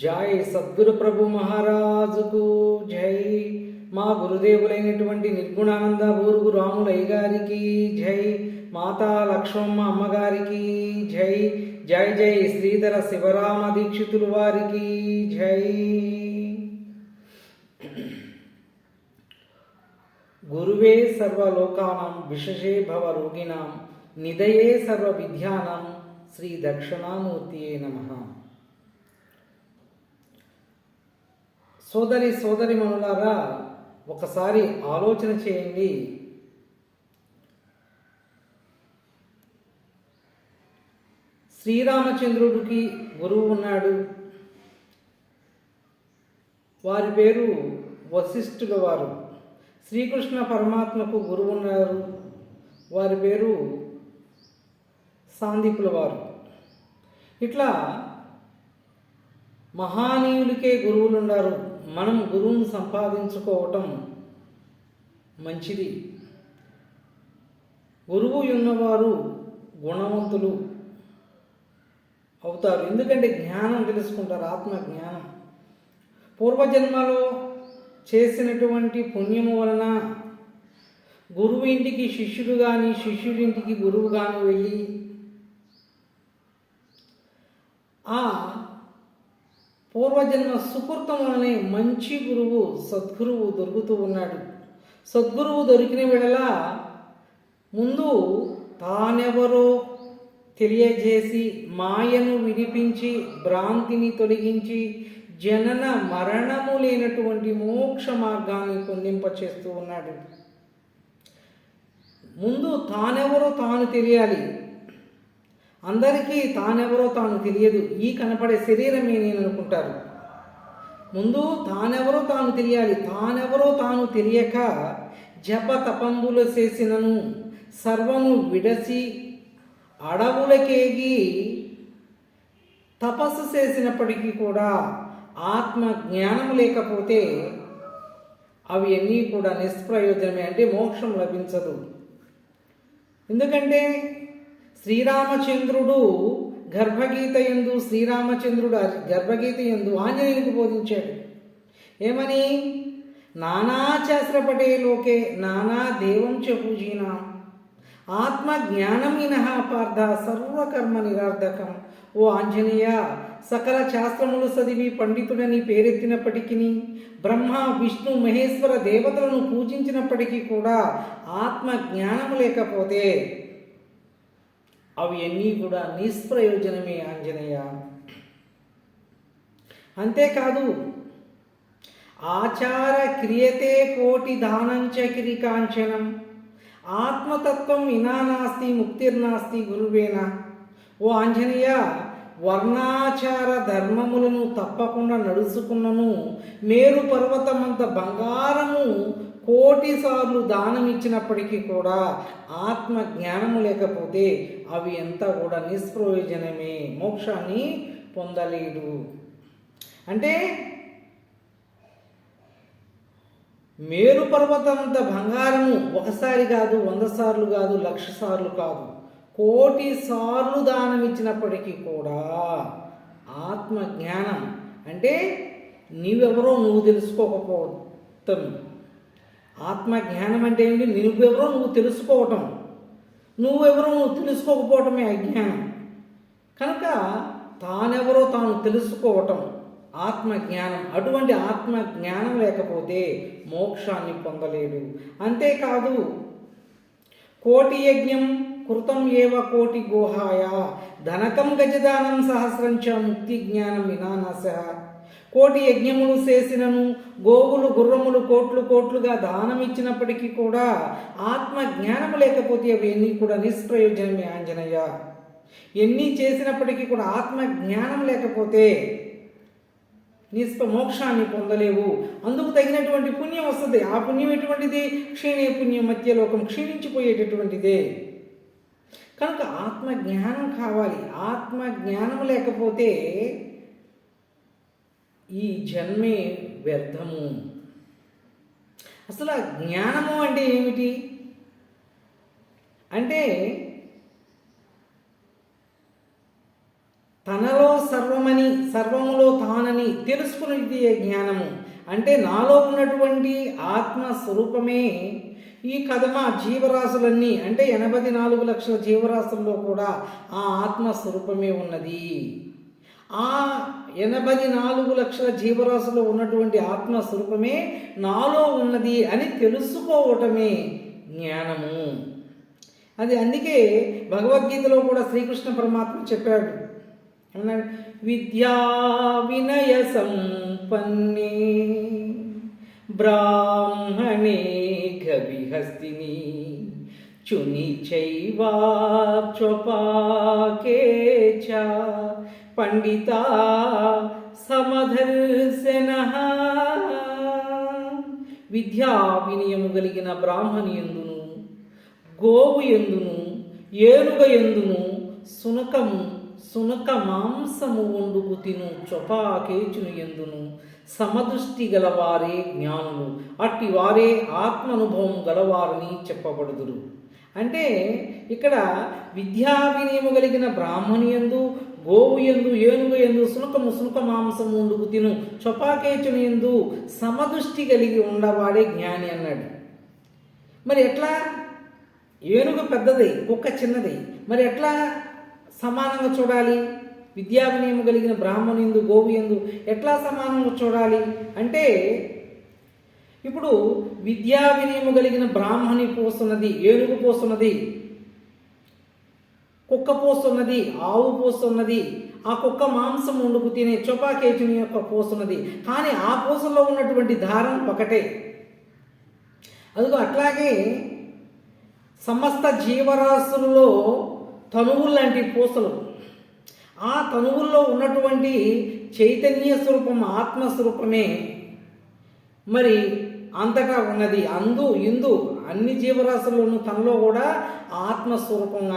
జై సద్గురు ప్రభు మహారాజుకు జై. మా గురుదేవులైనటువంటి నిర్గుణానంద బూరుగు రాములయ్య గారికి జై. మాతా లక్ష్మమ్మ అమ్మగారికి జై. జై జై శ్రీధర శివరామ దీక్షితులు వారికి జై. గురువే సర్వలోకానం విశేషే భవ రోగిణాం నిదయే సర్వ విద్యానం శ్రీ దక్షిణామూర్తియే నమః. సోదరి సోదరి మనులారా ఒకసారి ఆలోచన చేయండి. శ్రీరామచంద్రుడికి గురువు ఉన్నాడు. వారి పేరు వశిష్ఠుల వారు. శ్రీకృష్ణ పరమాత్మకు గురువు ఉన్నారు. వారి పేరు సాందీపుల వారు. ఇట్లా మహానీయులకే గురువులు ఉన్నారు మనం గురువును సంపాదించుకోవటం మంచిది. గురువు ఉన్నవారు గుణవంతులు అవుతారు. ఎందుకంటే జ్ఞానం తెలుసుకుంటారు ఆత్మ జ్ఞానం పూర్వజన్మలో చేసినటువంటి పుణ్యము వలన గురువు ఇంటికి శిష్యుడు కానీ శిష్యుడింటికి గురువు కానీ వెళ్ళి ఆ పూర్వజన్మ సుకృతం అనే మంచి గురువు సద్గురువు దొరుకుతూ ఉన్నాడు. సద్గురువు దొరికిన వేళలా ముందు తానెవరో తెలియజేసి మాయను విడిపించి భ్రాంతిని తొలగించి జనన మరణము లేనటువంటి మోక్ష మార్గాన్ని పొందింపచేస్తూ ఉన్నాడు. ముందు తానెవరో తాను తెలియాలి. అందరికీ తానెవరో తాను తెలియదు. ఈ కనపడే శరీరమే నేను అనుకుంటారు ముందు తానెవరో తాను తెలియాలి. తానెవరో తాను తెలియక జప తపంబులు చేసినను సర్వము విడసి అడవులకేగి తపస్సు చేసినప్పటికీ కూడా ఆత్మ జ్ఞానం లేకపోతే అవి అన్నీ కూడా నిష్ప్రయోజనమే అంటే మోక్షం లభించదు. ఎందుకంటే శ్రీరామచంద్రుడు గర్భగీత ఎందు శ్రీరామచంద్రుడు గర్భగీత ఎందు ఆంజనేయునికి బోధించాడు. ఏమని? నానాశాస్త్రపటే లోకే నానా దేవం చ పూజీనా. ఆత్మ జ్ఞానం మినహ పార్థ సర్వకర్మ నిరార్థకం. ఓ ఆంజనేయ సకల శాస్త్రములు చదివి పండితుడని పేరెత్తినప్పటికీ బ్రహ్మ విష్ణు మహేశ్వర దేవతలను పూజించినప్పటికీ కూడా ఆత్మ జ్ఞానం లేకపోతే అవి అన్నీ కూడా నిష్ప్రయోజనమే ఆంజనేయ. అంతేకాదు ఆచార క్రియతే కోటి దానంచ కిరికాంచనం. ఆత్మతత్వం ఇనానాస్తి ముక్తిర్నాస్తి గురువేన. ఓ ఆంజనేయ వర్ణాచార ధర్మములను తప్పకుండా నడుచుకున్నను మేరు పర్వతమంత బంగారము కోటి సార్లు దానం ఇచ్చినప్పటికీ కూడా ఆత్మ జ్ఞానము లేకపోతే అవి ఎంత కూడా నిష్ప్రయోజనమే. మోక్షాన్ని పొందలేడు. అంటే మేరు పర్వతంత బంగారము ఒకసారి కాదు వంద సార్లు కాదు లక్ష సార్లు కాదు. కోటి సార్లు దానం ఇచ్చినప్పటికీ కూడా ఆత్మ జ్ఞానం అంటే నీవెవరో నువ్వు తెలుసుకోకపోవటం. ఆత్మజ్ఞానం అంటే ఏంటి? నువ్వెవరో నువ్వు తెలుసుకోవటం. నువ్వెవరో నువ్వు తెలుసుకోకపోవటమే అజ్ఞానం. కనుక తానెవరో తాను తెలుసుకోవటం ఆత్మజ్ఞానం. అటువంటి ఆత్మజ్ఞానం లేకపోతే మోక్షాన్ని పొందలేడు. అంతేకాదు కోటి యజ్ఞం కృతం ఏవ కోటి గోహాయ. ధనకం గజదానం సహస్రం చ ముక్తి జ్ఞానం వినానాశ కోటి యజ్ఞములు చేసినను గోవులు గుర్రములు కోట్లు కోట్లుగా దానం ఇచ్చినప్పటికీ కూడా ఆత్మ జ్ఞానం లేకపోతే అవి ఎన్ని కూడా నిష్ప్రయోజనమే ఆంజనేయ. ఎన్ని చేసినప్పటికీ కూడా ఆత్మ జ్ఞానం లేకపోతే నిష్ప మోక్షాన్ని పొందలేవు. అందుకు తగినటువంటి పుణ్యం వస్తుంది. ఆ పుణ్యం ఎటువంటిది? క్షీణే పుణ్యం మధ్యలోకం క్షీణించిపోయేటటువంటిదే. కనుక ఆత్మ జ్ఞానం కావాలి. ఆత్మ జ్ఞానం లేకపోతే ఈ జన్మే వ్యర్థము. అసలు ఆ జ్ఞానము అంటే ఏమిటి? అంటే తనలో సర్వమని తానని సర్వములో తానని తెలుసుకునేది జ్ఞానము? అంటే నాలో ఉన్నటువంటి ఆత్మ స్వరూపమే ఈ కథమ జీవరాశులన్నీ అంటే ఎనభై నాలుగు లక్షల జీవరాశుల్లో కూడా ఆ ఆత్మ స్వరూపమే ఉన్నది. ఆ ఎనభై నాలుగు లక్షల జీవరాశులు ఉన్నటువంటి ఆత్మ స్వరూపమే నాలో ఉన్నది అని తెలుసుకోవటమే జ్ఞానము. అది అందుకే భగవద్గీతలో కూడా శ్రీకృష్ణ పరమాత్మ చెప్పాడు. అన్నాడు విద్యా వినయ సంపన్నే బ్రాహ్మణే కవిహస్తిని చుని చైవాచపాకే చ పండితా సమదర్శన. విద్యా వినయము కలిగిన బ్రాహ్మణి ఎందును గోవు ఎందును ఏనుగ ఎందును సునకము సునక మాంసము వండుకు తిను చొపాకేచును ఎందును సమదృష్టి గలవారే జ్ఞానులు అట్టి వారే ఆత్మానుభవం గలవారని చెప్పబడుదురు. అంటే ఇక్కడ విద్యా వినియము కలిగిన బ్రాహ్మణి ఎందు గోవు ఎందు ఏనుగు ఎందు సునకము సునక మాంసము ఉండుకు తిను చొపాకేచుని ఎందు సమదృష్టి కలిగి ఉండవాడే జ్ఞాని అన్నాడు మరి ఎట్లా ఏనుగు పెద్దది కుక్క చిన్నది మరి ఎట్లా సమానంగా చూడాలి విద్యా వినయం కలిగిన బ్రాహ్మణుందు గోవు ఎందు ఎట్లా సమానంగా చూడాలి అంటే ఇప్పుడు విద్యా వినయము కలిగిన బ్రాహ్మణి పోస్తున్నది ఏనుగు పోస్తున్నది కుక్క పోస్తున్నది ఆవు పోస్తున్నది ఆ కుక్క మాంసం వండుకు తినే చొపాకేచుని యొక్క పోస్తున్నది. కానీ ఆ పోసంలో ఉన్నటువంటి దారం ఒకటే. అదిగో అట్లాగే సమస్త జీవరాశులలో తనువులు లాంటి పూసలు. ఆ తనువుల్లో ఉన్నటువంటి చైతన్య స్వరూపం ఆత్మస్వరూపమే మరి అంతటా ఉన్నది. అందు ఇందు అన్ని జీవరాశుల్లోనూ తనలో కూడా ఆత్మస్వరూపంగా